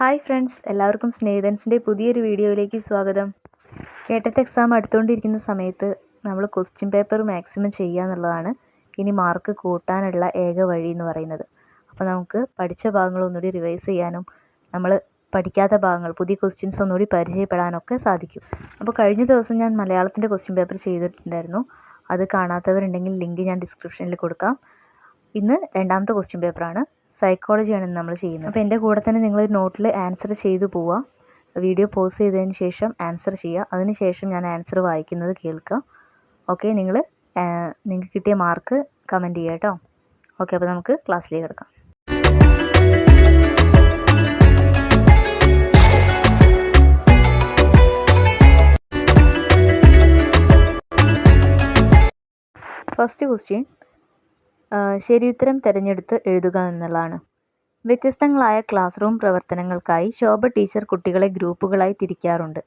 Hi friends എല്ലാവർക്കും സ്നേഹിതൻസിന്റെ പുതിയൊരു വീഡിയോയിലേക്ക് സ്വാഗതം. കേട്ടറ്റ് എക്സാം അടുത്തുകൊണ്ടിരിക്കുന്ന സമയത്ത് നമ്മൾ ക്വസ്റ്റ്യൻ പേപ്പർ മാക്സിമം ചെയ്യുക എന്നുള്ളതാണ്. ഇനി മാർക്ക് കൂട്ടാനുള്ള ഏക വഴി എന്ന് പറയുന്നത്. അപ്പോൾ നമുക്ക് പഠിച്ച ഭാഗങ്ങൾ ഒന്നുകൂടി റിവൈസ് ചെയ്യാനും നമ്മൾ പഠിക്കാത്ത ഭാഗങ്ങൾ പുതിയ ക്വസ്റ്റ്യൻസ് ഒന്നുകൂടി പരിചയപ്പെടാനൊക്കെ സാധിക്കും. അപ്പോൾ കഴിഞ്ഞ ദിവസം ഞാൻ മലയാളത്തിന്റെ ക്വസ്റ്റ്യൻ പേപ്പർ ചെയ്തിട്ടുണ്ടായിരുന്നു. അത് കാണാത്തവരുണ്ടെങ്കിൽ ലിങ്ക് ഞാൻ ഡിസ്ക്രിപ്ഷനിൽ കൊടുക്കാം. ഇന്ന് രണ്ടാമത്തെ ക്വസ്റ്റ്യൻ പേപ്പറാണ് സൈക്കോളജിയാണ് നമ്മൾ ചെയ്യുന്നത്. അപ്പോൾ എന്റെ കൂടെ തന്നെ നിങ്ങൾ നോട്ടിൽ ആൻസർ ചെയ്തു പോവുക വീഡിയോ പോസ് ചെയ്തതിന് ശേഷം ആൻസർ ചെയ്യുക അതിന് ശേഷം ഞാൻ ആൻസർ വായിക്കുന്നത് കേൾക്കുക ഓക്കെ നിങ്ങൾ നിങ്ങൾക്ക് കിട്ടിയ മാർക്ക് കമന്റ് ചെയ്യുക കേട്ടോ ഓക്കെ അപ്പോൾ നമുക്ക് ക്ലാസ്സിലേക്ക് കിടക്കാം. ഫസ്റ്റ് ക്വസ്റ്റ്യൻ ശരിയുത്തരം തിരഞ്ഞെടുത്ത് എഴുതുക എന്നുള്ളതാണ്. വ്യത്യസ്തങ്ങളായ ക്ലാസ് റൂം പ്രവർത്തനങ്ങൾക്കായി ശോഭ ടീച്ചർ കുട്ടികളെ ഗ്രൂപ്പുകളായി തിരിക്കാറുണ്ട്.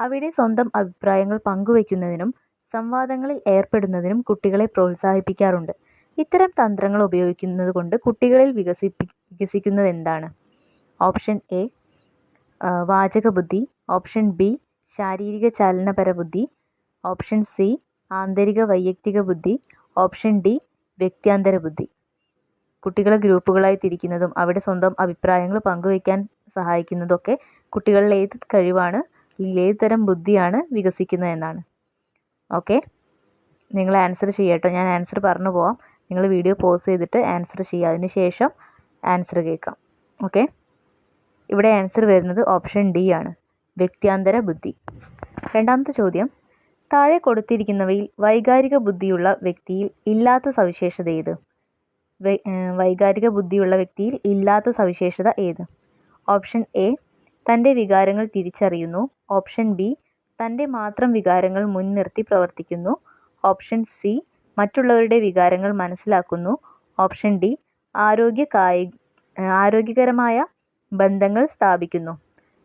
അവിടെ സ്വന്തം അഭിപ്രായങ്ങൾ പങ്കുവയ്ക്കുന്നതിനും സംവാദങ്ങളിൽ ഏർപ്പെടുന്നതിനും കുട്ടികളെ പ്രോത്സാഹിപ്പിക്കാറുണ്ട്. ഇത്തരം തന്ത്രങ്ങൾ ഉപയോഗിക്കുന്നത് കൊണ്ട് കുട്ടികളിൽ വികസിപ്പി വികസിക്കുന്നത് എന്താണ് ഓപ്ഷൻ എ വാചക ബുദ്ധി ഓപ്ഷൻ ബി ശാരീരിക ചലനപര ബുദ്ധി ഓപ്ഷൻ സി ആന്തരിക വൈയക്തിക ബുദ്ധി. ഓപ്ഷൻ ഡി വ്യക്തിയാന്തര ബുദ്ധി കുട്ടികളെ ഗ്രൂപ്പുകളായി തിരിക്കുന്നതും അവിടെ സ്വന്തം അഭിപ്രായങ്ങൾ പങ്കുവയ്ക്കാൻ സഹായിക്കുന്നതൊക്കെ കുട്ടികളിൽ ഏത് കഴിവാണ് അല്ലെങ്കിൽ ഏത് തരം ബുദ്ധിയാണ് വികസിക്കുന്നത് എന്നാണ്. ഓക്കെ? നിങ്ങൾ ആൻസർ ചെയ്യട്ടോ. ഞാൻ ആൻസർ പറഞ്ഞു പോവാം. നിങ്ങൾ വീഡിയോ പോസ് ചെയ്തിട്ട് ആൻസർ ചെയ്യുക. അതിന് ശേഷം ആൻസർ കേൾക്കാം. ഓക്കെ? ഇവിടെ ആൻസർ വരുന്നത് ഓപ്ഷൻ ഡി ആണ്. വ്യക്തിയാന്തര ബുദ്ധി രണ്ടാമത്തെ ചോദ്യം. താഴെ കൊടുത്തിരിക്കുന്നവയിൽ വൈകാരിക ബുദ്ധിയുള്ള വ്യക്തിയിൽ ഇല്ലാത്ത സവിശേഷത ഏത്? വൈകാരിക ബുദ്ധിയുള്ള വ്യക്തിയിൽ ഇല്ലാത്ത സവിശേഷത ഏത്? ഓപ്ഷൻ എ തന്റെ വികാരങ്ങൾ തിരിച്ചറിയുന്നു. ഓപ്ഷൻ ബി തന്റെ മാത്രം വികാരങ്ങൾ മുൻനിർത്തി പ്രവർത്തിക്കുന്നു. ഓപ്ഷൻ സി മറ്റുള്ളവരുടെ വികാരങ്ങൾ മനസ്സിലാക്കുന്നു. ഓപ്ഷൻ ഡി ആരോഗ്യ ആരോഗ്യകരമായ ബന്ധങ്ങൾ സ്ഥാപിക്കുന്നു.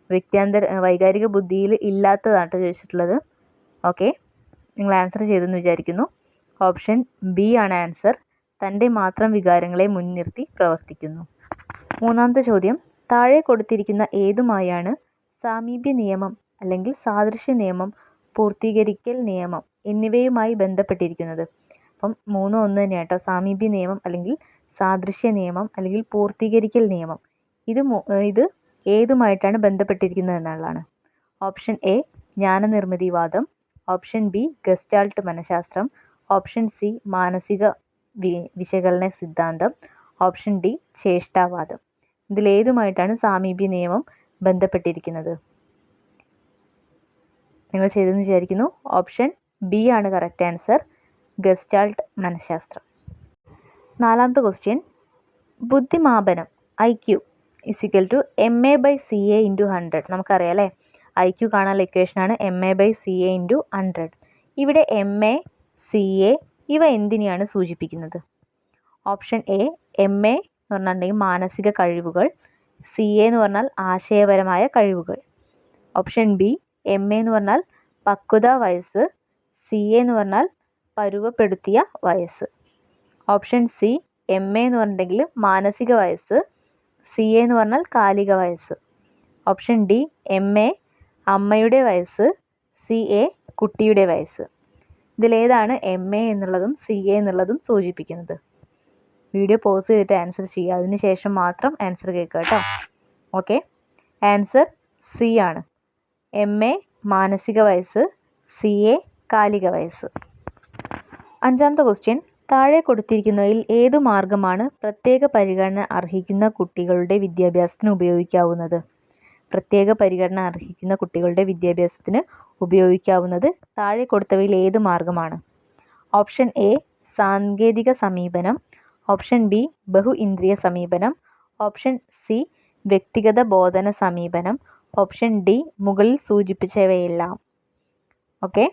വ്യക്തിയാന്തര വൈകാരിക ബുദ്ധിയിൽ ഇല്ലാത്തതാണ് ചോദിച്ചിട്ടുള്ളത്. ഓക്കെ നിങ്ങൾ ആൻസർ ചെയ്തെന്ന് വിചാരിക്കുന്നു. ഓപ്ഷൻ ബി ആണ് ആൻസർ തന്റെ മാത്രം വികാരങ്ങളെ മുൻനിർത്തി പ്രവർത്തിക്കുന്നു. മൂന്നാമത്തെ ചോദ്യം. താഴെ കൊടുത്തിരിക്കുന്ന ഏതുമായാണ് സാമീപ്യ നിയമം അല്ലെങ്കിൽ സാദൃശ്യ നിയമം പൂർത്തീകരിക്കൽ നിയമം എന്നിവയുമായി ബന്ധപ്പെട്ടിരിക്കുന്നത്? അപ്പം മൂന്നും ഒന്ന് തന്നെ കേട്ടോ സാമീപ്യ നിയമം അല്ലെങ്കിൽ സാദൃശ്യ നിയമം അല്ലെങ്കിൽ പൂർത്തീകരിക്കൽ നിയമം. ഇത് ഇത് ഏതുമായിട്ടാണ് ബന്ധപ്പെട്ടിരിക്കുന്നത് എന്നുള്ളതാണ്. ഓപ്ഷൻ എ ജ്ഞാനനിർമ്മിതിവാദം. ഓപ്ഷൻ ബി ഗസ്റ്റാൾട്ട് മനഃശാസ്ത്രം. ഓപ്ഷൻ സി മാനസിക വിശകലന സിദ്ധാന്തം. Option D ചേഷ്ടാവാദം. ഇതിലേതുമായിട്ടാണ് സാമീപ്യ നിയമം ബന്ധപ്പെട്ടിരിക്കുന്നത്? നിങ്ങൾ ചെയ്തെന്ന് വിചാരിക്കുന്നു. ഓപ്ഷൻ ബി ആണ് കറക്റ്റ് ആൻസർ. ഗസ്റ്റാൾട്ട് മനഃശാസ്ത്രം. നാലാമത്തെ question. ബുദ്ധിമാപനം I Q is equal to M A by C A into hundred. നമുക്കറിയാം അല്ലേ? ഐ ക്യു കാണാനുള്ള ഇക്വേഷനാണ് M A by C A into hundred ഇവിടെ എം എ സി എ ഇവ എന്തിനെയാണ് സൂചിപ്പിക്കുന്നത്? ഓപ്ഷൻ എ എം എ എന്ന് പറഞ്ഞിട്ടുണ്ടെങ്കിൽ മാനസിക കഴിവുകൾ സി എ എന്ന് പറഞ്ഞാൽ ആശയപരമായ കഴിവുകൾ. ഓപ്ഷൻ ബി എം എ എന്ന് പറഞ്ഞാൽ പക്വത വയസ്സ് സി എ എന്ന് പറഞ്ഞാൽ പരുവപ്പെടുത്തിയ വയസ്സ്. ഓപ്ഷൻ സി എം എ എന്ന് പറഞ്ഞിട്ടുണ്ടെങ്കിൽ മാനസിക വയസ്സ് സി എ എന്ന് പറഞ്ഞാൽ കാലിക വയസ്സ്. ഓപ്ഷൻ ഡി എം എ അമ്മയുടെ വയസ്സ് സി എ കുട്ടിയുടെ വയസ്സ്. ഇതിലേതാണ് എം എ എന്നുള്ളതും സി എ എന്നുള്ളതും സൂചിപ്പിക്കുന്നത്. വീഡിയോ പോസ് ചെയ്തിട്ട് ആൻസർ ചെയ്യുക. അതിന് ശേഷം മാത്രം ആൻസർ കേൾക്കുക കേട്ടോ. ഓക്കെ? ആൻസർ സി ആണ്. എം എ മാനസിക വയസ്സ് സി എ കാലിക വയസ്സ്. അഞ്ചാമത്തെ ക്വസ്റ്റ്യൻ. താഴെ കൊടുത്തിരിക്കുന്നതിൽ ഏതു മാർഗമാണ് പ്രത്യേക പരിഗണന അർഹിക്കുന്ന കുട്ടികളുടെ വിദ്യാഭ്യാസത്തിന് ഉപയോഗിക്കാവുന്നത്? പ്രത്യേക പരിഗണന അർഹിക്കുന്ന കുട്ടികളുടെ വിദ്യാഭ്യാസത്തിന് ഉപയോഗിക്കാവുന്നത് താഴെ കൊടുത്തവയിൽ ഏത് മാർഗമാണ്? ഓപ്ഷൻ എ സാങ്കേതിക സമീപനം. ഓപ്ഷൻ ബി ബഹു ഇന്ദ്രിയ സമീപനം. ഓപ്ഷൻ സി വ്യക്തിഗത ബോധന സമീപനം. ഓപ്ഷൻ ഡി മുകളിൽ സൂചിപ്പിച്ചവയെല്ലാം. ഓക്കെ?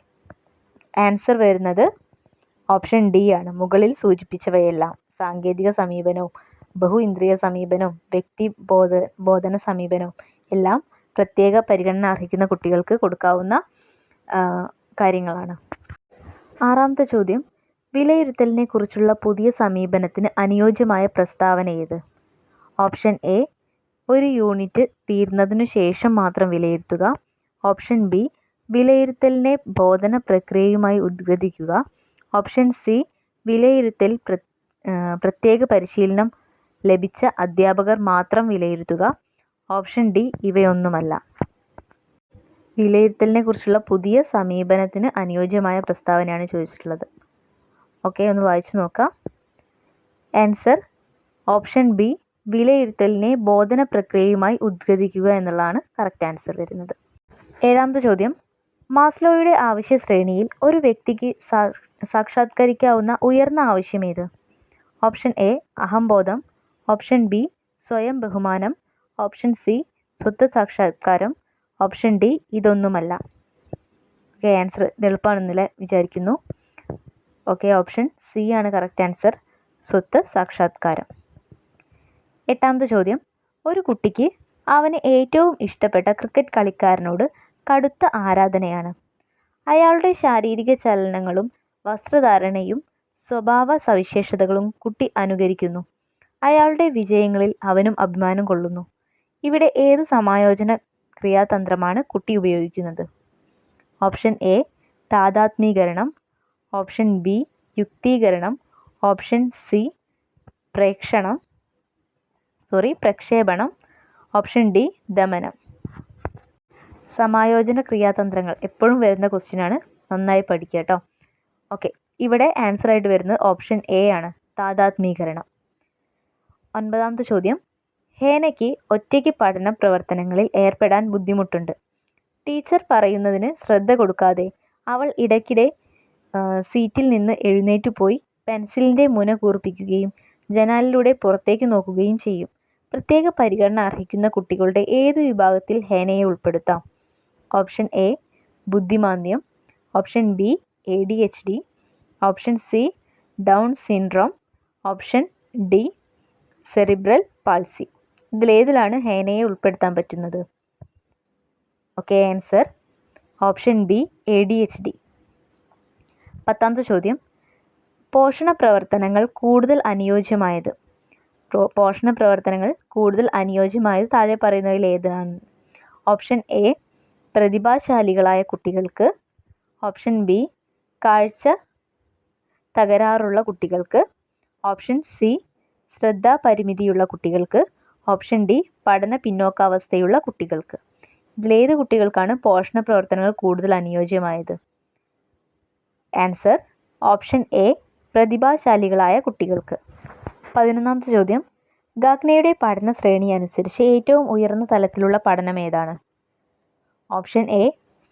ആൻസർ വരുന്നത് ഓപ്ഷൻ ഡി ആണ്. മുകളിൽ സൂചിപ്പിച്ചവയെല്ലാം. സാങ്കേതിക സമീപനവും ബഹു ഇന്ദ്രിയ സമീപനവും വ്യക്തി ബോധ ബോധന സമീപനവും എല്ലാം പ്രത്യേക പരിഗണന അർഹിക്കുന്ന കുട്ടികൾക്ക് കൊടുക്കാവുന്ന കാര്യങ്ങളാണ്. ആറാമത്തെ ചോദ്യം. വിലയിരുത്തലിനെ കുറിച്ചുള്ള പുതിയ സമീപനത്തിന് അനുയോജ്യമായ പ്രസ്താവന ഏത്? ഓപ്ഷൻ എ ഒരു യൂണിറ്റ് തീർന്നതിനു ശേഷം മാത്രം വിലയിരുത്തുക. ഓപ്ഷൻ ബി വിലയിരുത്തലിനെ ബോധന പ്രക്രിയയുമായി ഉദ്ഗതിക്കുക ഓപ്ഷൻ സി വിലയിരുത്തൽ പ്രത്യേക പരിശീലനം ലഭിച്ച അധ്യാപകർ മാത്രം വിലയിരുത്തുക. Option D ഇവയൊന്നുമല്ല. വിലയിരുത്തലിനെ കുറിച്ചുള്ള പുതിയ സമീപനത്തിന് അനുയോജ്യമായ പ്രസ്താവനയാണ് ചോദിച്ചിട്ടുള്ളത്. ഓക്കെ ഒന്ന് വായിച്ചു നോക്കാം. ആൻസർ ഓപ്ഷൻ ബി വിലയിരുത്തലിനെ ബോധന പ്രക്രിയയുമായി ഉദ്ഗതിക്കുക എന്നുള്ളതാണ് കറക്റ്റ് ആൻസർ വരുന്നത്. ഏഴാമത്തെ ചോദ്യം മാസ്ലോയുടെ ആവശ്യ ശ്രേണിയിൽ ഒരു വ്യക്തിക്ക് സാക്ഷാത്കരിക്കാവുന്ന ഉയർന്ന ആവശ്യം ഏത്? ഓപ്ഷൻ എ അഹംബോധം. ഓപ്ഷൻ ബി സ്വയം ബഹുമാനം. ഓപ്ഷൻ സി സ്വത്ത് സാക്ഷാത്കാരം. ഓപ്ഷൻ ഡി ഇതൊന്നുമല്ല. ഓക്കെ ആൻസർ എളുപ്പമാണെന്നില്ല വിചാരിക്കുന്നു. ഓക്കെ ഓപ്ഷൻ സി ആണ് കറക്റ്റ് ആൻസർ സ്വത്ത് സാക്ഷാത്കാരം. എട്ടാമത്തെ ചോദ്യം. ഒരു കുട്ടിക്ക് അവന് ഏറ്റവും ഇഷ്ടപ്പെട്ട ക്രിക്കറ്റ് കളിക്കാരനോട് കടുത്ത ആരാധനയാണ്. അയാളുടെ ശാരീരിക ചലനങ്ങളും വസ്ത്രധാരണയും സ്വഭാവ സവിശേഷതകളും കുട്ടി അനുകരിക്കുന്നു. അയാളുടെ വിജയങ്ങളിൽ അവനും അഭിമാനം കൊള്ളുന്നു. ഇവിടെ ഏത് സമായോജന ക്രിയാതന്ത്രമാണ് കുട്ടി ഉപയോഗിക്കുന്നത്? ഓപ്ഷൻ എ താതാത്മീകരണം ഓപ്ഷൻ ബി യുക്തീകരണം. ഓപ്ഷൻ സി പ്രേക്ഷണം. സോറി പ്രക്ഷേപണം. ഓപ്ഷൻ ഡി ദമനം. സമായോജന ക്രിയാതന്ത്രങ്ങൾ എപ്പോഴും വരുന്ന ക്വസ്റ്റ്യനാണ് നന്നായി പഠിക്കുക കേട്ടോ ഓക്കെ ഇവിടെ ആൻസർ ആയിട്ട് വരുന്നത് ഓപ്ഷൻ എ ആണ്. താതാത്മീകരണം ഒൻപതാമത്തെ ചോദ്യം. ഹേനയ്ക്ക് ഒറ്റയ്ക്ക് പഠന പ്രവർത്തനങ്ങളിൽ ഏർപ്പെടാൻ ബുദ്ധിമുട്ടുണ്ട്. ടീച്ചർ പറയുന്നതിന് ശ്രദ്ധ കൊടുക്കാതെ അവൾ ഇടയ്ക്കിടെ സീറ്റിൽ നിന്ന് എഴുന്നേറ്റ് പോയി പെൻസിലിന്റെ മുന കൂർപ്പിക്കുകയും ജനാലിലൂടെ പുറത്തേക്ക് നോക്കുകയും ചെയ്യും. പ്രത്യേക പരിഗണന അർഹിക്കുന്ന കുട്ടികളുടെ ഏത് വിഭാഗത്തിൽ ഹേനയെ ഉൾപ്പെടുത്താം? Option A ബുദ്ധിമാന്ദ്യം. Option B A D H D option C down syndrome. Option D cerebral palsy. ഇതിലേതിലാണ് ഹേനയെ ഉൾപ്പെടുത്താൻ പറ്റുന്നത്? Okay answer option B A D H D പത്താമത്തെ ചോദ്യം. പോഷണ പ്രവർത്തനങ്ങൾ കൂടുതൽ അനുയോജ്യമായത്? പോഷണ പ്രവർത്തനങ്ങൾ കൂടുതൽ അനുയോജ്യമായത് താഴെ പറയുന്നതിൽ ഏതാണ്? ഓപ്ഷൻ എ പ്രതിഭാശാലികളായ കുട്ടികൾക്ക്. ഓപ്ഷൻ ബി കാഴ്ച തകരാറുള്ള കുട്ടികൾക്ക്. ഓപ്ഷൻ സി ശ്രദ്ധാപരിമിതിയുള്ള കുട്ടികൾക്ക്. ഓപ്ഷൻ ഡി പഠന പിന്നോക്കാവസ്ഥയുള്ള കുട്ടികൾക്ക്. ഇതിലേത് കുട്ടികൾക്കാണ് പോഷണ പ്രവർത്തനങ്ങൾ കൂടുതൽ അനുയോജ്യമായത്? ആൻസർ ഓപ്ഷൻ എ പ്രതിഭാശാലികളായ കുട്ടികൾക്ക്. പതിനൊന്നാമത്തെ ചോദ്യം. ഗാഗ്നയുടെ പഠന ശ്രേണി അനുസരിച്ച് ഏറ്റവും ഉയർന്ന തലത്തിലുള്ള പഠനം ഏതാണ്? ഓപ്ഷൻ എ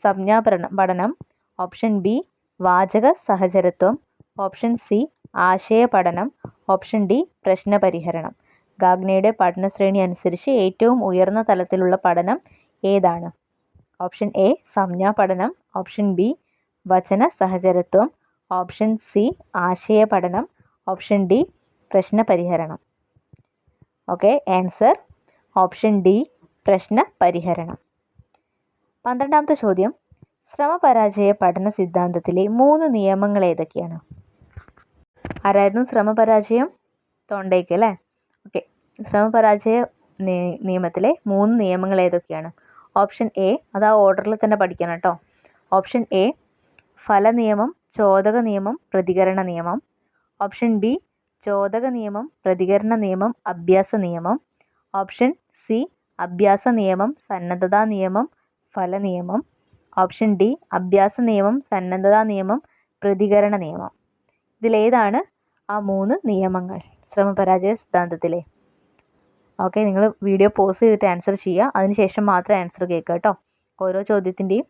സംജ്ഞാപഠനം പഠനം. ഓപ്ഷൻ ബി വാചക സഹചരത്വം. ഓപ്ഷൻ സി ആശയ പഠനം ഓപ്ഷൻ ഡി പ്രശ്നപരിഹരണം. ഗാഗ്നയുടെ പഠനശ്രേണി അനുസരിച്ച് ഏറ്റവും ഉയർന്ന തലത്തിലുള്ള പഠനം ഏതാണ്? ഓപ്ഷൻ എ സംജ്ഞാ പഠനം ഓപ്ഷൻ ബി വചന സഹചരത്വം ഓപ്ഷൻ സി ആശയ പഠനം ഓപ്ഷൻ ഡി പ്രശ്ന പരിഹരണം ഓക്കെ ആൻസർ. ഓപ്ഷൻ ഡി പ്രശ്ന പരിഹരണം പന്ത്രണ്ടാമത്തെ ചോദ്യം. ശ്രമപരാജയ പഠന സിദ്ധാന്തത്തിലെ മൂന്ന് നിയമങ്ങൾ ഏതൊക്കെയാണ്? ആരായിരുന്നു ശ്രമപരാജയം? തോണ്ടേക്ക് അല്ലേ? ഓക്കെ ശ്രമപരാജയ നിയമത്തിലെ മൂന്ന് നിയമങ്ങൾ ഏതൊക്കെയാണ്? ഓപ്ഷൻ എ അത് ആ ഓർഡറിൽ തന്നെ പഠിക്കണം കേട്ടോ. ഓപ്ഷൻ എ ഫലനിയമം ചോദക നിയമം പ്രതികരണ നിയമം. ഓപ്ഷൻ ബി ചോദക നിയമം പ്രതികരണ നിയമം അഭ്യാസ നിയമം. ഓപ്ഷൻ സി അഭ്യാസ നിയമം സന്നദ്ധതാ നിയമം ഫലനിയമം. ഓപ്ഷൻ ഡി അഭ്യാസ നിയമം സന്നദ്ധതാ നിയമം പ്രതികരണ നിയമം. ഇതിലേതാണ് ആ മൂന്ന് നിയമങ്ങൾ. ശ്രമപരാജയ സിദ്ധാന്തത്തിലെ. ഓക്കെ നിങ്ങൾ വീഡിയോ പോസ് ചെയ്തിട്ട് ആൻസർ ചെയ്യുക. അതിനുശേഷം മാത്രം ആൻസർ കേൾക്കുക കേട്ടോ. ഓരോ ചോദ്യത്തിന്റെയും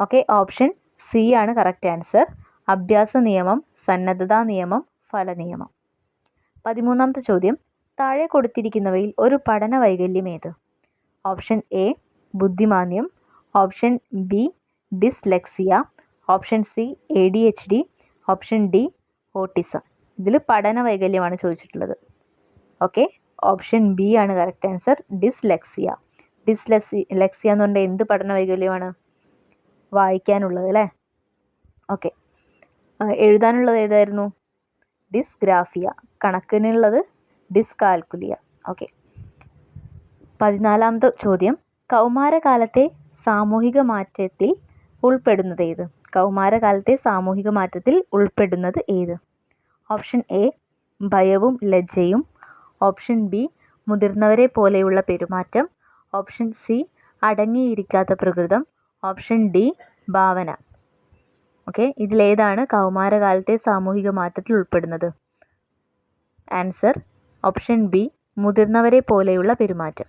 ഓക്കെ ഓപ്ഷൻ സി ആണ് കറക്റ്റ് ആൻസർ അഭ്യാസ നിയമം സന്നദ്ധതാ നിയമം ഫല നിയമം. പതിമൂന്നാമത്തെ ചോദ്യം. താഴെ കൊടുത്തിരിക്കുന്നവയിൽ ഒരു പഠന വൈകല്യം ഏത്? Option A ബുദ്ധിമാന്യം. Option B dyslexia option C A D H D option D autism ഇതിൽ പഠന വൈകല്യമാണ് ചോദിച്ചിട്ടുള്ളത്. ഓക്കെ ഓപ്ഷൻ ബി ആണ് കറക്റ്റ് ആൻസർ ഡിസ്ലെക്സിയ ഡിസ്ലെക്സി ലെക്സിയ എന്ന് പറഞ്ഞാൽ എന്ത് പഠന വൈകല്യമാണ്? വായിക്കാനുള്ളത് അല്ലേ? ഓക്കെ എഴുതാനുള്ളത് ഏതായിരുന്നു? ഡിസ്ഗ്രാഫിയ കണക്കിനുള്ളത് ഡിസ്കാൽക്കുലിയ ഓക്കെ പതിനാലാമത്തെ ചോദ്യം. കൗമാരകാലത്തെ സാമൂഹിക മാറ്റത്തിൽ ഉൾപ്പെടുന്നത് ഏത്? കൗമാരകാലത്തെ സാമൂഹിക മാറ്റത്തിൽ ഉൾപ്പെടുന്നത് ഏത്? ഓപ്ഷൻ എ ഭയവും ലജ്ജയും. ഓപ്ഷൻ ബി മുതിർന്നവരെ പോലെയുള്ള പെരുമാറ്റം. ഓപ്ഷൻ സി അടങ്ങിയിരിക്കാത്ത പ്രകൃതം. ഓപ്ഷൻ ഡി ഭാവന. ഓക്കെ ഇതിലേതാണ് കൗമാരകാലത്തെ സാമൂഹിക മാറ്റത്തിൽ ഉൾപ്പെടുന്നത്. ആൻസർ ഓപ്ഷൻ ബി മുതിർന്നവരെ പോലെയുള്ള പെരുമാറ്റം.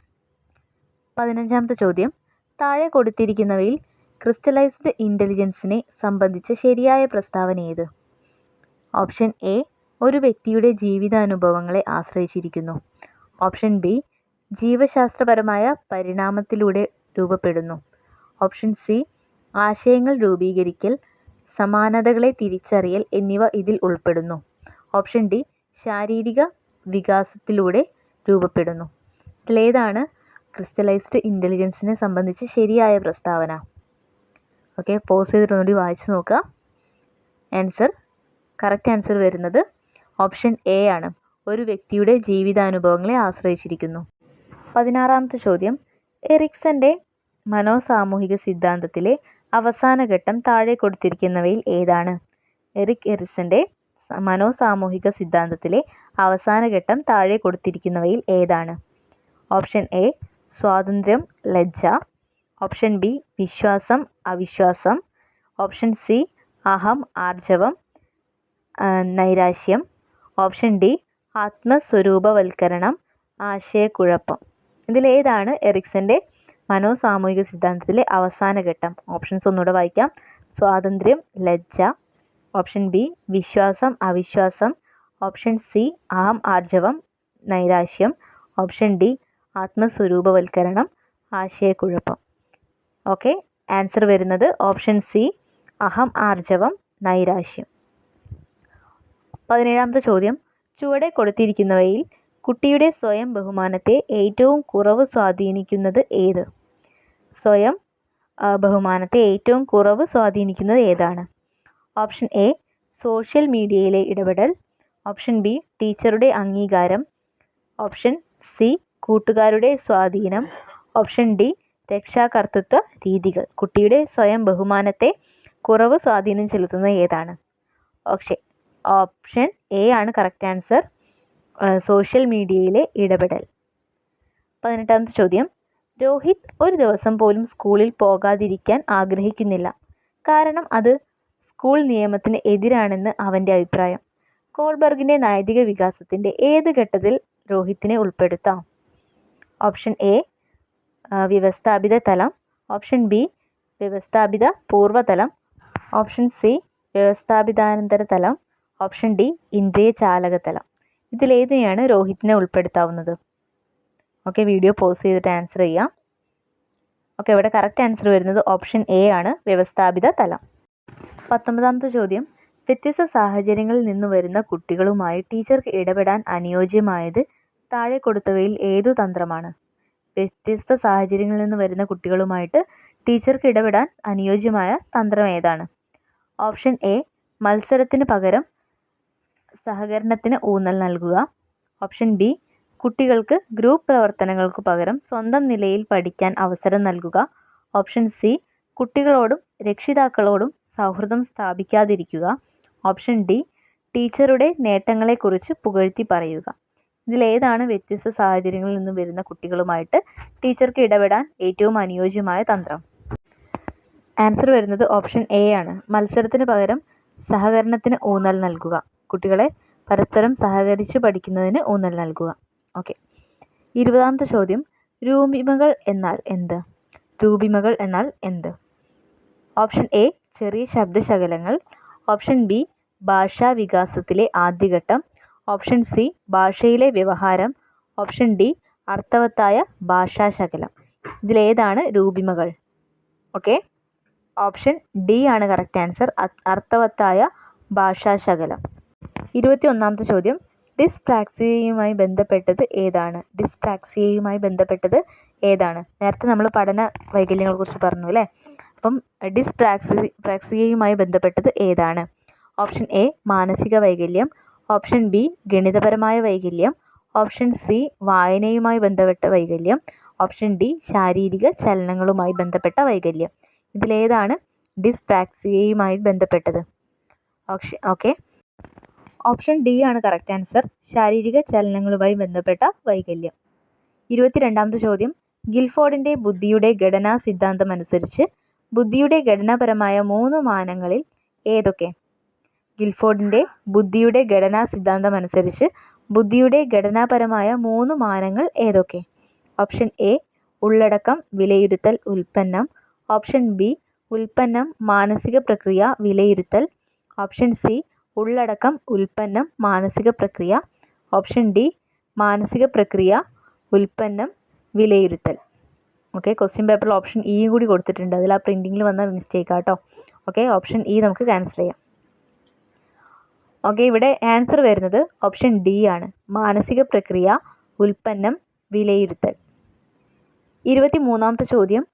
പതിനഞ്ചാമത്തെ ചോദ്യം. താഴെ കൊടുത്തിരിക്കുന്നവയിൽ ക്രിസ്റ്റലൈസ്ഡ് ഇന്റലിജൻസിനെ സംബന്ധിച്ച ശരിയായ പ്രസ്താവന ഏത്? ഓപ്ഷൻ എ ഒരു വ്യക്തിയുടെ ജീവിതാനുഭവങ്ങളെ ആശ്രയിച്ചിരിക്കുന്നു. ഓപ്ഷൻ ബി ജീവശാസ്ത്രപരമായ പരിണാമത്തിലൂടെ രൂപപ്പെടുന്നു. ഓപ്ഷൻ സി ആശയങ്ങൾ രൂപീകരിക്കൽ സമാനതകളെ തിരിച്ചറിയൽ എന്നിവ ഇതിൽ ഉൾപ്പെടുന്നു. ഓപ്ഷൻ ഡി ശാരീരിക വികാസത്തിലൂടെ രൂപപ്പെടുന്നു. ഇതിലേതാണ് ക്രിസ്റ്റലൈസ്ഡ് ഇന്റലിജൻസിനെ സംബന്ധിച്ച് ശരിയായ പ്രസ്താവന. ഓക്കെ പോസ് ചെയ്തിട്ട് ഒന്നുകൂടി വായിച്ചു നോക്കുക. ആൻസർ കറക്റ്റ് ആൻസർ വരുന്നത് ഓപ്ഷൻ എ ആണ്. ഒരു വ്യക്തിയുടെ ജീവിതാനുഭവങ്ങളെ ആശ്രയിച്ചിരിക്കുന്നു. പതിനാറാമത്തെ ചോദ്യം. എറിക്സന്റെ മനോസാമൂഹിക സിദ്ധാന്തത്തിലെ അവസാന ഘട്ടം താഴെ കൊടുത്തിരിക്കുന്നവയിൽ ഏതാണ്? എറിക് എറിക്സന്റെ മനോസാമൂഹിക സിദ്ധാന്തത്തിലെ അവസാന ഘട്ടം താഴെ കൊടുത്തിരിക്കുന്നവയിൽ ഏതാണ്? ഓപ്ഷൻ എ സ്വാതന്ത്ര്യം ലജ്ജ. ഓപ്ഷൻ ബി വിശ്വാസം അവിശ്വാസം. ഓപ്ഷൻ സി അഹം ആർജവം നൈരാശ്യം. ഓപ്ഷൻ ഡി ആത്മസ്വരൂപവൽക്കരണം ആശയക്കുഴപ്പം. ഇതിലേതാണ് എറിക്സന്റെ മനോസാമൂഹിക സിദ്ധാന്തത്തിലെ അവസാന ഘട്ടം? ഓപ്ഷൻസ് ഒന്നുകൂടെ വായിക്കാം. സ്വാതന്ത്ര്യം ലജ്ജ. ഓപ്ഷൻ ബി വിശ്വാസം അവിശ്വാസം. ഓപ്ഷൻ സി അഹം ആർജവം നൈരാശ്യം. ഓപ്ഷൻ ഡി ആത്മസ്വരൂപവൽക്കരണം ആശയക്കുഴപ്പം. ഓക്കെ ആൻസർ വരുന്നത് ഓപ്ഷൻ സി അഹം ആർജവം നൈരാശ്യം. പതിനേഴാമത്തെ ചോദ്യം. ചുവടെ കൊടുത്തിരിക്കുന്നവയിൽ കുട്ടിയുടെ സ്വയം ബഹുമാനത്തെ ഏറ്റവും കുറവ് സ്വാധീനിക്കുന്നത് ഏത്? സ്വയം ബഹുമാനത്തെ ഏറ്റവും കുറവ് സ്വാധീനിക്കുന്നത് ഏതാണ്? ഓപ്ഷൻ എ സോഷ്യൽ മീഡിയയിലെ ഇടപെടൽ. ഓപ്ഷൻ ബി ടീച്ചറുടെ അംഗീകാരം. ഓപ്ഷൻ സി കൂട്ടുകാരുടെ സ്വാധീനം. ഓപ്ഷൻ ഡി രക്ഷാകർത്തൃത്വ രീതികൾ. കുട്ടിയുടെ സ്വയം ബഹുമാനത്തെ കുറവ് സ്വാധീനം ചെലുത്തുന്നത് ഏതാണ്? ഓപ്ഷൻ ഓപ്ഷൻ എ ആണ് കറക്റ്റ് ആൻസർ സോഷ്യൽ മീഡിയയിലെ ഇടപെടൽ. പതിനെട്ടാമത്തെ ചോദ്യം. രോഹിത് ഒരു ദിവസം പോലും സ്കൂളിൽ പോകാതിരിക്കാൻ ആഗ്രഹിക്കുന്നില്ല. കാരണം അത് സ്കൂൾ നിയമത്തിന് എതിരാണെന്ന് അവന്റെ അഭിപ്രായം. കോൾബർഗിന്റെ നൈതിക വികാസത്തിന്റെ ഏത് ഘട്ടത്തിൽ രോഹിത്തിനെ ഉൾപ്പെടുത്താം? ഓപ്ഷൻ എ വ്യവസ്ഥാപിത തലം. ഓപ്ഷൻ ബി വ്യവസ്ഥാപിത പൂർവതലം. ഓപ്ഷൻ സി വ്യവസ്ഥാപിതാനന്തര തലം. ഓപ്ഷൻ ഡി ഇന്ദ്രിയ ചാലകതലം. ഇതിലേതിനെയാണ് രോഹിത്തിനെ ഉൾപ്പെടുത്താവുന്നത്? ഓക്കെ വീഡിയോ പോസ് ചെയ്തിട്ട് ആൻസർ ചെയ്യാം. ഓക്കെ ഇവിടെ കറക്റ്റ് ആൻസർ വരുന്നത് ഓപ്ഷൻ എ ആണ് വ്യവസ്ഥാപിത തലം. പത്തൊമ്പതാമത്തെ ചോദ്യം. വ്യത്യസ്ത സാഹചര്യങ്ങളിൽ നിന്ന് വരുന്ന കുട്ടികളുമായി ടീച്ചർക്ക് ഇടപെടാൻ അനുയോജ്യമായത് താഴെ കൊടുത്തവയിൽ ഏതു തന്ത്രമാണ്? വ്യത്യസ്ത സാഹചര്യങ്ങളിൽ നിന്ന് വരുന്ന കുട്ടികളുമായിട്ട് ടീച്ചർക്ക് ഇടപെടാൻ അനുയോജ്യമായ തന്ത്രം ഏതാണ്? ഓപ്ഷൻ എ മത്സരത്തിന് പകരം സഹകരണത്തിന് ഊന്നൽ നൽകുക. ഓപ്ഷൻ ബി കുട്ടികൾക്ക് ഗ്രൂപ്പ് പ്രവർത്തനങ്ങൾക്ക് പകരം സ്വന്തം നിലയിൽ പഠിക്കാൻ അവസരം നൽകുക. ഓപ്ഷൻ സി കുട്ടികളോടും രക്ഷിതാക്കളോടും സൗഹൃദം സ്ഥാപിക്കാതിരിക്കുക. ഓപ്ഷൻ ഡി ടീച്ചറുടെ നേട്ടങ്ങളെക്കുറിച്ച് പുകഴ്ത്തി പറയുക. ഇതിലേതാണ് വ്യത്യസ്ത സാഹചര്യങ്ങളിൽ നിന്ന് വരുന്ന കുട്ടികളുമായിട്ട് ടീച്ചർക്ക് ഇടപെടാൻ ഏറ്റവും അനുയോജ്യമായ തന്ത്രം. ആൻസർ വരുന്നത് ഓപ്ഷൻ എ ആണ്. മത്സരത്തിന് പകരം സഹകരണത്തിന് ഊന്നൽ നൽകുക. കുട്ടികളെ പരസ്പരം സഹകരിച്ച് പഠിക്കുന്നതിന് ഊന്നൽ നൽകുക. ഓക്കെ ഇരുപതാമത്തെ ചോദ്യം. രൂപിമകൾ എന്നാൽ എന്ത്? രൂപിമകൾ എന്നാൽ എന്ത്? ഓപ്ഷൻ എ ചെറിയ ശബ്ദശകലങ്ങൾ. ഓപ്ഷൻ ബി ഭാഷാ വികാസത്തിലെ ആദ്യഘട്ടം. ഓപ്ഷൻ സി ഭാഷയിലെ വ്യവഹാരം. ഓപ്ഷൻ ഡി അർത്ഥവത്തായ ഭാഷാശകലം ഇതിലേതാണ് രൂപിമകൾ. ഓക്കെ ഓപ്ഷൻ ഡി ആണ് കറക്റ്റ് ആൻസർ അർത്ഥവത്തായ ഭാഷാശകലം ഇരുപത്തി ഒന്നാമത്തെ ചോദ്യം. ഡിസ്പ്രാക്സിയയുമായി ബന്ധപ്പെട്ടത് ഏതാണ്? ഡിസ്പ്രാക്സിയയുമായി ബന്ധപ്പെട്ടത് ഏതാണ്? നേരത്തെ നമ്മൾ പഠന വൈകല്യങ്ങളെ കുറിച്ച് പറഞ്ഞു അല്ലേ? അപ്പം ഡിസ്പ്രാക്സി പ്രാക്സിയയുമായി ബന്ധപ്പെട്ടത് ഏതാണ്? ഓപ്ഷൻ എ മാനസിക വൈകല്യം. ഓപ്ഷൻ ബി ഗണിതപരമായ വൈകല്യം. ഓപ്ഷൻ സി വായനയുമായി ബന്ധപ്പെട്ട വൈകല്യം. ഓപ്ഷൻ ഡി ശാരീരിക ചലനങ്ങളുമായി ബന്ധപ്പെട്ട വൈകല്യം. ഇതിലേതാണ് ഡിസ്പ്രാക്സിയയുമായി ബന്ധപ്പെട്ടത്. Option okay. ഓപ്ഷൻ ഡി ആണ് കറക്റ്റ് ആൻസർ ശാരീരിക ചലനങ്ങളുമായി ബന്ധപ്പെട്ട വൈകല്യം. ഇരുപത്തിരണ്ടാമത്തെ ചോദ്യം. ഗിൽഫോർഡിന്റെ ബുദ്ധിയുടെ ഘടനാ സിദ്ധാന്തം അനുസരിച്ച് ബുദ്ധിയുടെ ഘടനാപരമായ മൂന്ന് മാനങ്ങളിൽ ഏതൊക്കെ? ഗിൽഫോർഡിന്റെ ബുദ്ധിയുടെ ഘടനാ സിദ്ധാന്തം അനുസരിച്ച് ബുദ്ധിയുടെ ഘടനാപരമായ മൂന്ന് മാനങ്ങൾ ഏതൊക്കെ? ഓപ്ഷൻ എ ഉള്ളടക്കം വിലയിരുത്തൽ ഉൽപ്പന്നം. ഓപ്ഷൻ ബി ഉൽപ്പന്നം മാനസിക പ്രക്രിയ വിലയിരുത്തൽ. ഓപ്ഷൻ സി ഉള്ളടക്കം ഉൽപ്പന്നം മാനസിക പ്രക്രിയ. ഓപ്ഷൻ ഡി മാനസിക പ്രക്രിയ ഉൽപ്പന്നം വിലയിരുത്തൽ. ഓക്കെ ക്വസ്റ്റ്യൻ പേപ്പറിൽ ഓപ്ഷൻ ഇ കൂടി കൊടുത്തിട്ടുണ്ട്. അതിൽ ആ പ്രിന്റിങ്ങിൽ വന്ന മിസ്റ്റേക്ക് ആട്ടോ. ഓക്കെ ഓപ്ഷൻ ഇ നമുക്ക് ക്യാൻസൽ ചെയ്യാം. ഓക്കെ ഇവിടെ ആൻസർ വരുന്നത് ഓപ്ഷൻ ഡി ആണ്. മാനസിക പ്രക്രിയ ഉൽപ്പന്നം വിലയിരുത്തൽ. ഇരുപത്തി മൂന്നാമത്തെ ചോദ്യം.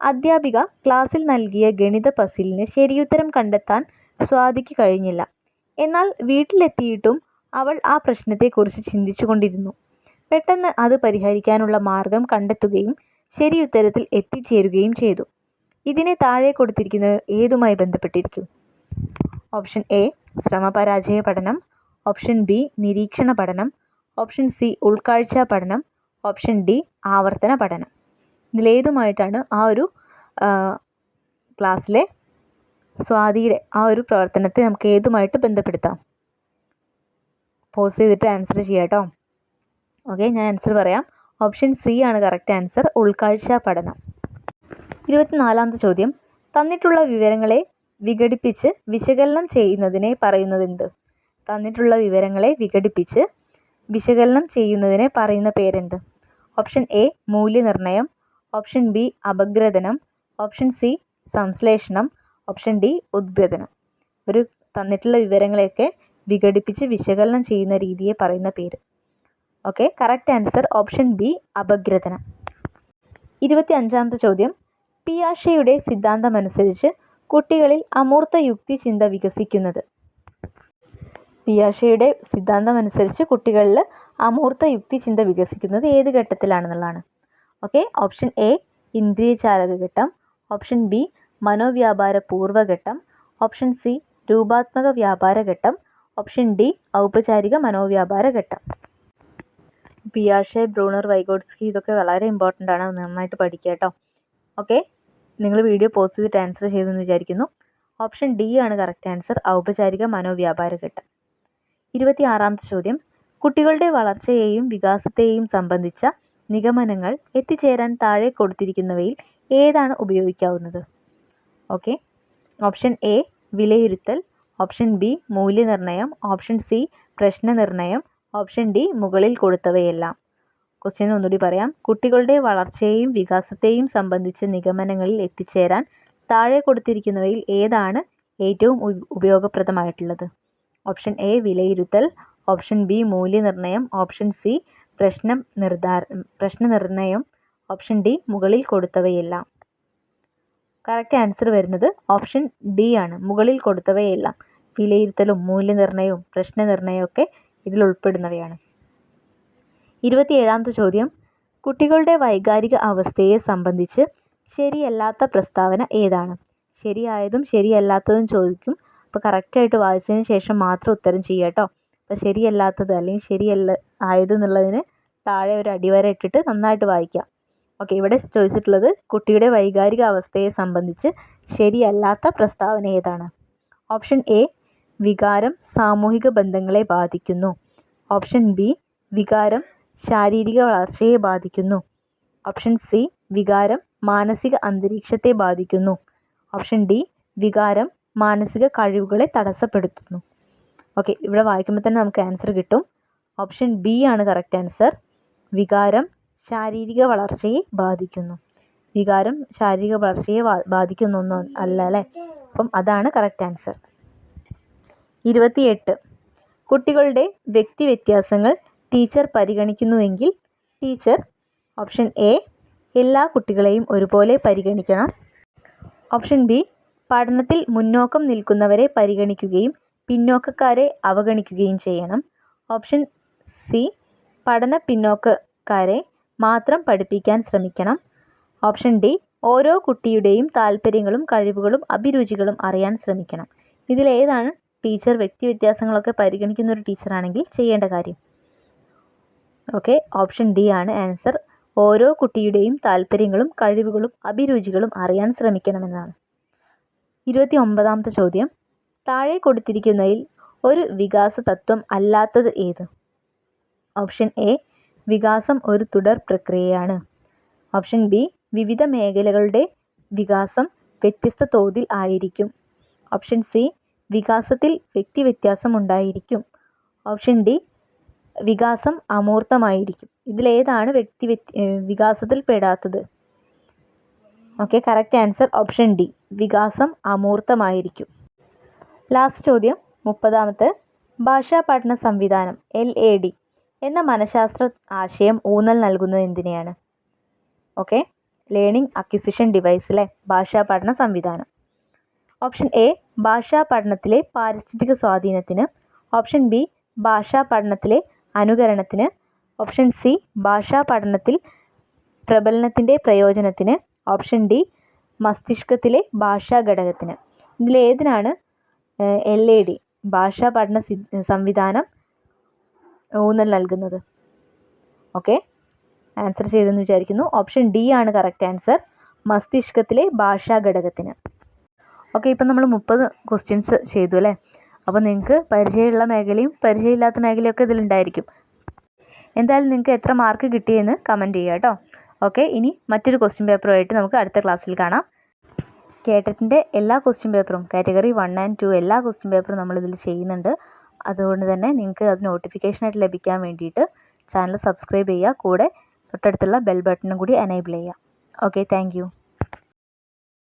അധ്യാപിക ക്ലാസ്സിൽ നൽകിയ ഗണിത പസിലിന് ശരിയുത്തരം കണ്ടെത്താൻ സ്വാതിക്ക് കഴിഞ്ഞില്ല. എന്നാൽ വീട്ടിലെത്തിയിട്ടും അവൾ ആ പ്രശ്നത്തെക്കുറിച്ച് ചിന്തിച്ചുകൊണ്ടിരുന്നു. പെട്ടെന്ന് അത് പരിഹരിക്കാനുള്ള മാർഗം കണ്ടെത്തുകയും ശരിയുത്തരത്തിൽ എത്തിച്ചേരുകയും ചെയ്തു. ഇതിനെ താഴെ കൊടുത്തിരിക്കുന്നത് ഏതുമായി ബന്ധപ്പെട്ടിരിക്കും? ഓപ്ഷൻ എ ശ്രമപരാജയ പഠനം. ഓപ്ഷൻ ബി നിരീക്ഷണ പഠനം. ഓപ്ഷൻ സി ഉൾക്കാഴ്ച പഠനം. ഓപ്ഷൻ ഡി ആവർത്തന പഠനം. ഇതിലേതുമായിട്ടാണ് ആ ഒരു ക്ലാസ്സിലെ സ്വാതിയുടെ ആ ഒരു പ്രവർത്തനത്തെ നമുക്ക് ഏതുമായിട്ട് ബന്ധപ്പെടുത്താം? പോസ് ചെയ്തിട്ട് ആൻസർ ചെയ്യാം കേട്ടോ ഓക്കെ ഞാൻ ആൻസർ പറയാം. ഓപ്ഷൻ സി ആണ് കറക്റ്റ് ആൻസർ ഉൾക്കാഴ്ച പഠനം. ഇരുപത്തിനാലാമത്തെ ചോദ്യം. തന്നിട്ടുള്ള വിവരങ്ങളെ വിഘടിപ്പിച്ച് വിശകലനം ചെയ്യുന്നതിനെ പറയുന്നതെന്ത്? തന്നിട്ടുള്ള വിവരങ്ങളെ വിഘടിപ്പിച്ച് വിശകലനം ചെയ്യുന്നതിനെ പറയുന്ന പേരെന്ത്? ഓപ്ഷൻ എ മൂല്യനിർണയം. ഓപ്ഷൻ ബി അപഗ്രഥനം. ഓപ്ഷൻ സി സംശ്ലേഷണം. ഓപ്ഷൻ ഡി ഉദ്ഗ്രഥനം. ഒരു തന്നിട്ടുള്ള വിവരങ്ങളെയൊക്കെ വിഘടിപ്പിച്ച് വിശകലനം ചെയ്യുന്ന രീതിയെ പറയുന്ന പേര്. Okay correct answer option B അപഗ്രഥനം. ഇരുപത്തി അഞ്ചാമത്തെ ചോദ്യം. പിയാഷയുടെ സിദ്ധാന്തമനുസരിച്ച് കുട്ടികളിൽ അമൂർത്ത യുക്തി ചിന്ത വികസിക്കുന്നത്. പിയാഷയുടെ സിദ്ധാന്തമനുസരിച്ച് കുട്ടികളിൽ അമൂർത്ത യുക്തി ചിന്ത വികസിക്കുന്നത് ഏത് ഘട്ടത്തിലാണെന്നുള്ളതാണ്. ഓക്കെ ഓപ്ഷൻ എ ഇന്ദ്രിയചാലക ഘട്ടം ഓപ്ഷൻ ബി മനോവ്യാപാര പൂർവഘട്ടം ഓപ്ഷൻ സി രൂപാത്മക വ്യാപാര ഘട്ടം ഓപ്ഷൻ ഡി ഔപചാരിക മനോവ്യാപാര ഘട്ടം. പിയാഷെ ബ്രൂണർ വൈഗോഡ്സ്കി ഇതൊക്കെ വളരെ ഇമ്പോർട്ടന്റ് ആണ്. നന്നായിട്ട് പഠിക്കുക കേട്ടോ. ഓക്കെ നിങ്ങൾ വീഡിയോ പോസ് ചെയ്തിട്ട് ആൻസർ ചെയ്തെന്ന് വിചാരിക്കുന്നു. ഓപ്ഷൻ ഡി ആണ് കറക്റ്റ് ആൻസർ ഔപചാരിക മനോവ്യാപാര ഘട്ടം. ഇരുപത്തി ആറാമത്തെ ചോദ്യം. കുട്ടികളുടെ വളർച്ചയെയും വികാസത്തെയും സംബന്ധിച്ച നിഗമനങ്ങൾ എത്തിച്ചേരാൻ താഴെ കൊടുത്തിരിക്കുന്നവയിൽ ഏതാണ് ഉപയോഗിക്കാവുന്നത്? ഓക്കെ ഓപ്ഷൻ എ വിലയിരുത്തൽ. ഓപ്ഷൻ ബി മൂല്യനിർണയം. ഓപ്ഷൻ സി പ്രശ്നനിർണയം. ഓപ്ഷൻ ഡി മുകളിൽ കൊടുത്തവയെല്ലാം. ക്വസ്റ്റ്യൻ ഒന്നുകൂടി പറയാം. കുട്ടികളുടെ വളർച്ചയെയും വികാസത്തെയും സംബന്ധിച്ച നിഗമനങ്ങളിൽ എത്തിച്ചേരാൻ താഴെ കൊടുത്തിരിക്കുന്നവയിൽ ഏതാണ് ഏറ്റവും ഉപയോഗപ്രദമായിട്ടുള്ളത്? ഓപ്ഷൻ എ വിലയിരുത്തൽ. ഓപ്ഷൻ ബി മൂല്യനിർണയം. ഓപ്ഷൻ സി പ്രശ്നം നിർദ്ധാര പ്രശ്നനിർണയം. ഓപ്ഷൻ ഡി മുകളിൽ കൊടുത്തവയെല്ലാം. കറക്റ്റ് ആൻസർ വരുന്നത് ഓപ്ഷൻ ഡി ആണ്. മുകളിൽ കൊടുത്തവയെല്ലാം വിലയിരുത്തലും മൂല്യനിർണയവും പ്രശ്നനിർണയവും ഒക്കെ ഇതിൽ ഉൾപ്പെടുന്നവയാണ്. ഇരുപത്തിയേഴാമത്തെ ചോദ്യം. കുട്ടികളുടെ വൈകാരിക അവസ്ഥയെ സംബന്ധിച്ച് ശരിയല്ലാത്ത പ്രസ്താവന ഏതാണ്? ശരിയായതും ശരിയല്ലാത്തതും ചോദിക്കും. അപ്പോൾ കറക്റ്റായിട്ട് വായിച്ചതിന് ശേഷം മാത്രം ഉത്തരം ചെയ്യുക കേട്ടോ അപ്പോൾ ശരിയല്ലാത്തത് അല്ലെങ്കിൽ ശരിയല്ല ആയത് എന്നുള്ളതിന് താഴെ ഒരു അടിവര ഇട്ടിട്ട് നന്നായിട്ട് വായിക്കാം. ഓക്കെ ഇവിടെ ചോദിച്ചിട്ടുള്ളത് കുട്ടിയുടെ വൈകാരിക അവസ്ഥയെ സംബന്ധിച്ച് ശരിയല്ലാത്ത പ്രസ്താവന ഏതാണ്? ഓപ്ഷൻ എ വികാരം സാമൂഹിക ബന്ധങ്ങളെ ബാധിക്കുന്നു. ഓപ്ഷൻ ബി വികാരം ശാരീരിക വളർച്ചയെ ബാധിക്കുന്നു. ഓപ്ഷൻ സി വികാരം മാനസിക അന്തരീക്ഷത്തെ ബാധിക്കുന്നു. ഓപ്ഷൻ ഡി വികാരം മാനസിക കഴിവുകളെ തടസ്സപ്പെടുത്തുന്നു. ഓക്കെ ഇവിടെ വായിക്കുമ്പോൾ തന്നെ നമുക്ക് ആൻസർ കിട്ടും. ഓപ്ഷൻ ബി ആണ് കറക്റ്റ് ആൻസർ വികാരം ശാരീരിക വളർച്ചയെ ബാധിക്കുന്നു. വികാരം ശാരീരിക വളർച്ചയെ ബാധിക്കുന്നു അല്ല അല്ലേ? അപ്പം അതാണ് കറക്റ്റ് ആൻസർ ഇരുപത്തിയെട്ട്. കുട്ടികളുടെ വ്യക്തി വ്യത്യാസങ്ങൾ ടീച്ചർ പരിഗണിക്കുന്നുവെങ്കിൽ ടീച്ചർ ഓപ്ഷൻ എ എല്ലാ കുട്ടികളെയും ഒരുപോലെ പരിഗണിക്കണം. ഓപ്ഷൻ ബി പഠനത്തിൽ മുന്നോക്കം നിൽക്കുന്നവരെ പരിഗണിക്കുകയും പിന്നോക്കക്കാരെ അവഗണിക്കുകയും ചെയ്യണം. ഓപ്ഷൻ സി പഠന പിന്നോക്കക്കാരെ മാത്രം പഠിപ്പിക്കാൻ ശ്രമിക്കണം. ഓപ്ഷൻ ഡി ഓരോ കുട്ടിയുടെയും താല്പര്യങ്ങളും കഴിവുകളും അഭിരുചികളും അറിയാൻ ശ്രമിക്കണം. ഇതിലേതാണ് ടീച്ചർ വ്യക്തി വ്യത്യാസങ്ങളൊക്കെ പരിഗണിക്കുന്ന ഒരു ടീച്ചറാണെങ്കിൽ ചെയ്യേണ്ട കാര്യം. ഓക്കെ ഓപ്ഷൻ ഡി ആണ് ആൻസർ. ഓരോ കുട്ടിയുടെയും താല്പര്യങ്ങളും കഴിവുകളും അഭിരുചികളും അറിയാൻ ശ്രമിക്കണമെന്നാണ്. ഇരുപത്തി ഒമ്പതാമത്തെ ചോദ്യം. താഴെ കൊടുത്തിരിക്കുന്നതിൽ ഒരു വികാസ തത്വം അല്ലാത്തത് ഏത്? ഓപ്ഷൻ എ വികാസം ഒരു തുടർ പ്രക്രിയയാണ്. ഓപ്ഷൻ ബി വിവിധ മേഖലകളുടെ വികാസം വ്യത്യസ്ത തോതിൽ ആയിരിക്കും. ഓപ്ഷൻ സി വികാസത്തിൽ വ്യക്തി വ്യത്യാസം ഉണ്ടായിരിക്കും. ഓപ്ഷൻ ഡി വികാസം അമൂർത്തമായിരിക്കും. ഇതിലേതാണ് വ്യക്തി വികാസത്തിൽ പെടാത്തത്? Okay correct answer option D വികാസം അമൂർത്തമായിരിക്കും. ലാസ്റ്റ് ചോദ്യം മുപ്പതാമത്തെ ഭാഷാ പഠന സംവിധാനം എൽ എ ഡി എന്ന മനഃശാസ്ത്ര ആശയം ഊന്നൽ നൽകുന്നത് എന്തിനെയാണ്? ഓക്കെ ലേണിംഗ് അക്വിസിഷൻ ഡിവൈസിലെ ഭാഷാ പഠന സംവിധാനം. ഓപ്ഷൻ എ ഭാഷാ പഠനത്തിലെ പാരിസ്ഥിതിക സ്വാധീനത്തിന്. ഓപ്ഷൻ ബി ഭാഷാ പഠനത്തിലെ അനുകരണത്തിന്. ഓപ്ഷൻ സി ഭാഷാ പഠനത്തിൽ പ്രബലനത്തിന്റെ പ്രയോജനത്തിന്. ഓപ്ഷൻ ഡി മസ്തിഷ്കത്തിലെ ഭാഷാ ഘടകത്തിന്. ഇതിലേതിനാണ് എൽ എ ഡി ഭാഷാ പഠന സംവിധാനം ഊന്നൽ നൽകുന്നത്. ഓക്കെ ആൻസർ ചെയ്തെന്ന് വിചാരിക്കുന്നു. ഓപ്ഷൻ ഡി ആണ് കറക്റ്റ് ആൻസർ മസ്തിഷ്കത്തിലെ ഭാഷാ ഘടകത്തിന് ഓക്കെ ഇപ്പം നമ്മൾ മുപ്പത് ക്വസ്റ്റ്യൻസ് ചെയ്തു അല്ലേ? അപ്പോൾ നിങ്ങൾക്ക് പരിചയമുള്ള മേഖലയും പരിചയമില്ലാത്ത മേഖലയൊക്കെ ഇതിലുണ്ടായിരിക്കും. എന്തായാലും നിങ്ങൾക്ക് എത്ര മാർക്ക് കിട്ടിയെന്ന് കമന്റ് ചെയ്യുക കേട്ടോ. ഓക്കെ ഇനി മറ്റൊരു ക്വസ്റ്റ്യൻ പേപ്പറുമായിട്ട് നമുക്ക് അടുത്ത ക്ലാസ്സിൽ കാണാം. കേട്ടറ്റിന്റെ എല്ലാ ക്വസ്റ്റ്യൻ പേപ്പറും കാറ്റഗറി വൺ ആൻഡ് ടു എല്ലാ ക്വസ്റ്റ്യൻ പേപ്പറും നമ്മളിതിൽ ചെയ്യുന്നുണ്ട്. അതുകൊണ്ട് തന്നെ നിങ്ങൾക്ക് അത് നോട്ടിഫിക്കേഷനായിട്ട് ലഭിക്കാൻ വേണ്ടിയിട്ട് ചാനൽ സബ്സ്ക്രൈബ് ചെയ്യുക. കൂടെ തൊട്ടടുത്തുള്ള ബെൽ ബട്ടണും കൂടി എനേബിൾ ചെയ്യുക. Okay thank